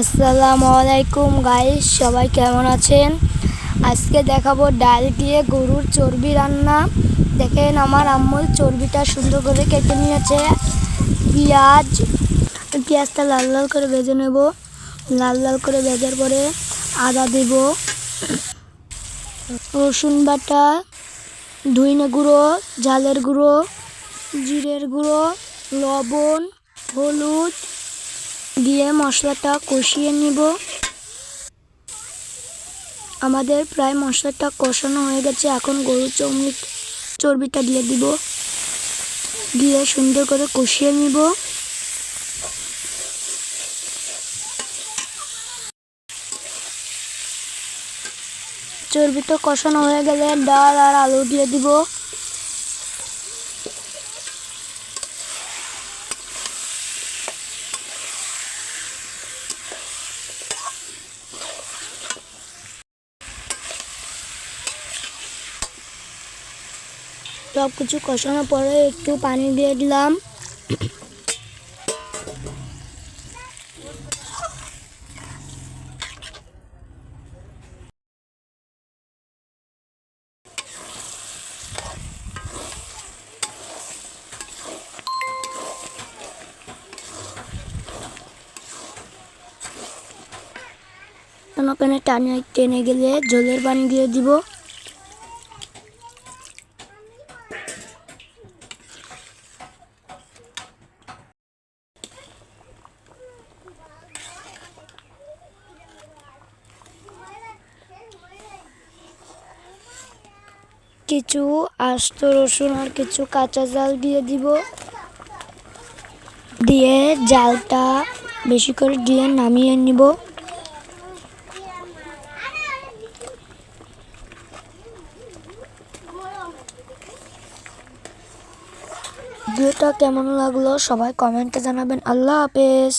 আসসালামু আলাইকুম গাইস সবাই কেমন আছেন? আজকে দেখাবো ডাল দিয়ে গরুর চর্বি রান্না। দেখেন আমার আম্মু চর্বিটা সুন্দর করে কেটে নিয়েছে। পেঁয়াজ, পেঁয়াজটা লাল লাল করে ভেজে নেব। লাল লাল করে ভেজার পরে আদা দেব। রসুন বাটা, ধুইনে গুঁড়ো, ঝালের গুঁড়ো, জিরের গুঁড়ো, লবণ, হলুদ দিয়ে মশলাটা কষিয়ে নিব। আমাদের প্রায় মশলাটা কষানো হয়ে গেছে, এখন গরুর চর্বি চর্বিটা দিয়ে দিব। দিয়ে সুন্দর করে কষিয়ে নিব। চর্বিটা কষানো হয়ে গেলে ডাল আর আলু দিয়ে দিব। সব কিছু কষানোর পরে একটু পানি দিয়ে দিলাম। ওখানে টানে টেনে গেলে জলের পানি দিয়ে দিব। কিছু আস্ত রসুন আর কিছু কাঁচা জাল দিয়ে দিব। দিয়ে জালটা বেশি করে দিয়ে নামিয়ে নিব। ভিডিওটা কেমন লাগল সবাই কমেন্টে জানাবেন। আল্লাহ হাফেজ।